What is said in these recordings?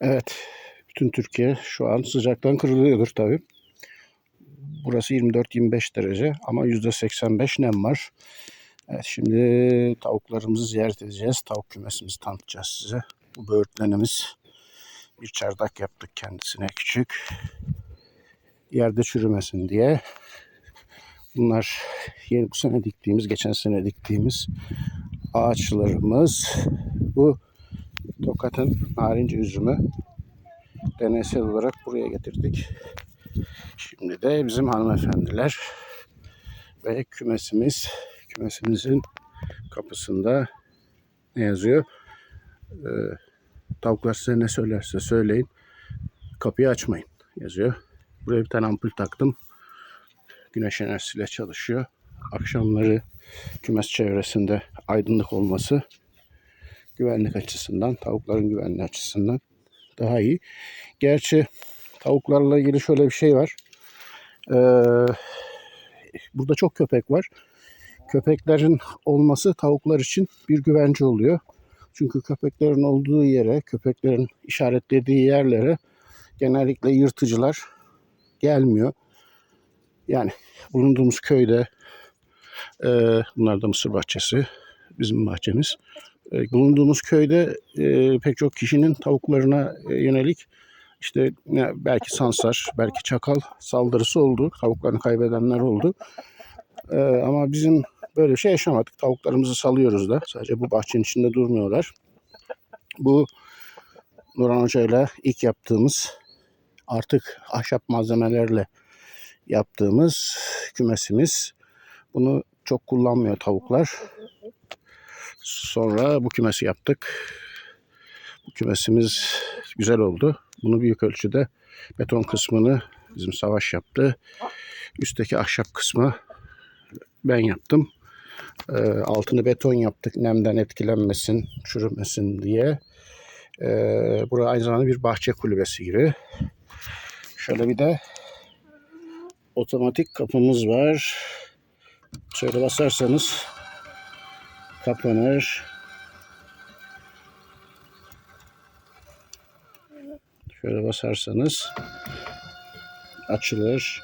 Evet. Bütün Türkiye şu an sıcaktan kırılıyordur tabii. Burası 24-25 derece ama %85 nem var. Evet şimdi tavuklarımızı ziyaret edeceğiz. Tavuk kümesimizi tanıtacağız size. Bu böğürtlenimiz. Bir çardak yaptık kendisine küçük. Yerde çürümesin diye. Bunlar yeni bu sene diktiğimiz, geçen sene diktiğimiz ağaçlarımız. Bu Tokat'ın narince üzümü deneysel olarak buraya getirdik. Şimdi de bizim hanımefendiler ve kümesimiz, kümesimizin kapısında ne yazıyor? Ee, tavuklar size ne söylerse söyleyin. Kapıyı açmayın yazıyor. Buraya bir tane ampul taktım. Güneş enerjisiyle çalışıyor. Akşamları kümes çevresinde aydınlık olması güvenlik açısından, tavukların güvenliği açısından daha iyi. Gerçi tavuklarla ilgili şöyle bir şey var. Ee, burada çok köpek var. Köpeklerin olması tavuklar için bir güvence oluyor. Çünkü köpeklerin olduğu yere, köpeklerin işaretlediği yerlere genellikle yırtıcılar gelmiyor. Yani bulunduğumuz köyde e, bunlar da mısır bahçesi, bizim bahçemiz. E, bulunduğumuz köyde e, pek çok kişinin tavuklarına e, yönelik işte belki sansar, belki çakal saldırısı oldu. Tavuklarını kaybedenler oldu. E, ama bizim böyle bir şey yaşamadık. Tavuklarımızı salıyoruz da. Sadece bu bahçenin içinde durmuyorlar. Bu Nurhan Hoca ile ilk yaptığımız artık ahşap malzemelerle yaptığımız kümesimiz. Bunu çok kullanmıyor tavuklar. Sonra bu kümesi yaptık. Bu kümesimiz güzel oldu. Bunu büyük ölçüde beton kısmını bizim savaş yaptı. Üstteki ahşap kısmı ben yaptım. Ee, altını beton yaptık nemden etkilenmesin, çürümesin diye. Ee, burası aynı zamanda bir bahçe kulübesi gibi. Şöyle bir de otomatik kapımız var. Şöyle basarsanız kapanır. Şöyle basarsanız açılır.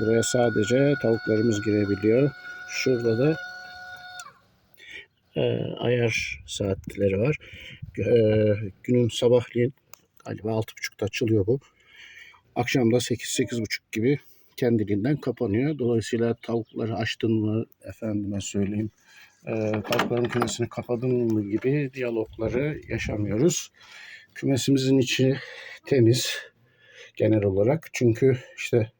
Buraya sadece tavuklarımız girebiliyor. Şurada da e, ayar saatleri var. E, günün sabahleyin galiba 6.30'da açılıyor bu. Akşam da 8-8.30 gibi kendiliğinden kapanıyor. Dolayısıyla tavukları açtın mı efendime söyleyeyim e, tavukların kümesini kapadın mı gibi diyalogları yaşamıyoruz. Kümesimizin içi temiz genel olarak. Çünkü işte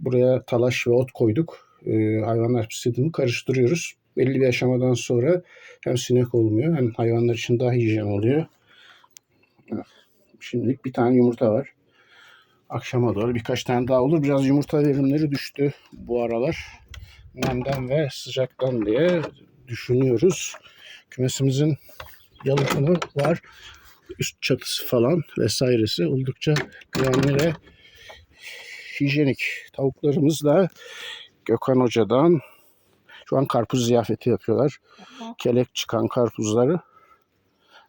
buraya talaş ve ot koyduk. E, hayvanlar pisliğini karıştırıyoruz. Belli bir aşamadan sonra hem sinek olmuyor hem hayvanlar için daha hijyen oluyor. Şimdilik bir tane yumurta var. Akşama doğru birkaç tane daha olur. Biraz yumurta verimleri düştü bu aralar. Nemden ve sıcaktan diye düşünüyoruz. Kümesimizin yalıtımı var. Üst çatısı falan vesairesi oldukça güvenli ve hijyenik. Tavuklarımız da Gökhan Hoca'dan şu an karpuz ziyafeti yapıyorlar. Kelek çıkan karpuzları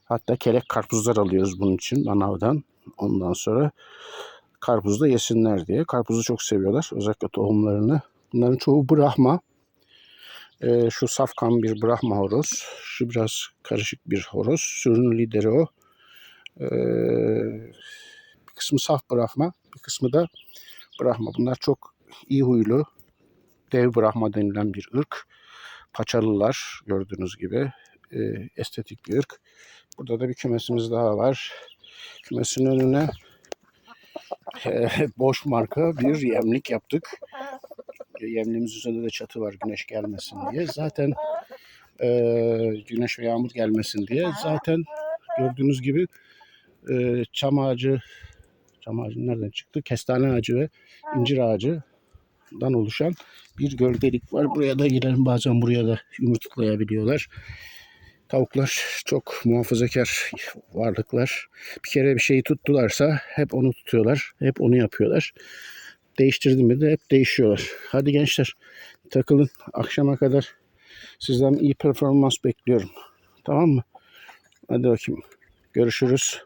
hatta kelek karpuzlar alıyoruz bunun için manavdan. Ondan sonra karpuz da yesinler diye. Karpuzu çok seviyorlar. Özellikle tohumlarını. Bunların çoğu Brahma. Ee, şu safkan bir Brahma horoz. Şu biraz karışık bir horoz. Sürünün lideri o. Ee, bir kısmı saf Brahma. Bir kısmı da Brahma. Bunlar çok iyi huylu. Dev Brahma denilen bir ırk. Paçalılar gördüğünüz gibi. Ee, estetik bir ırk. Burada da bir kümesimiz daha var. Kümesin önüne boş marka bir yemlik yaptık. Yemliğimiz üzerinde de çatı var güneş gelmesin diye. Zaten e, güneş ve yağmur gelmesin diye. Zaten gördüğünüz gibi e, çam ağacı, çam ağacı nereden çıktı? Kestane ağacı ve incir ağacından oluşan bir gölgelik var. Buraya da girelim bazen buraya da yumurtlayabiliyorlar. Tavuklar çok muhafazakar varlıklar. Bir kere bir şeyi tuttularsa hep onu tutuyorlar. Hep onu yapıyorlar. Değiştirdim mi de hep değişiyorlar. Hadi gençler takılın. Akşama kadar sizden iyi performans bekliyorum. Tamam mı? Hadi bakayım. Görüşürüz.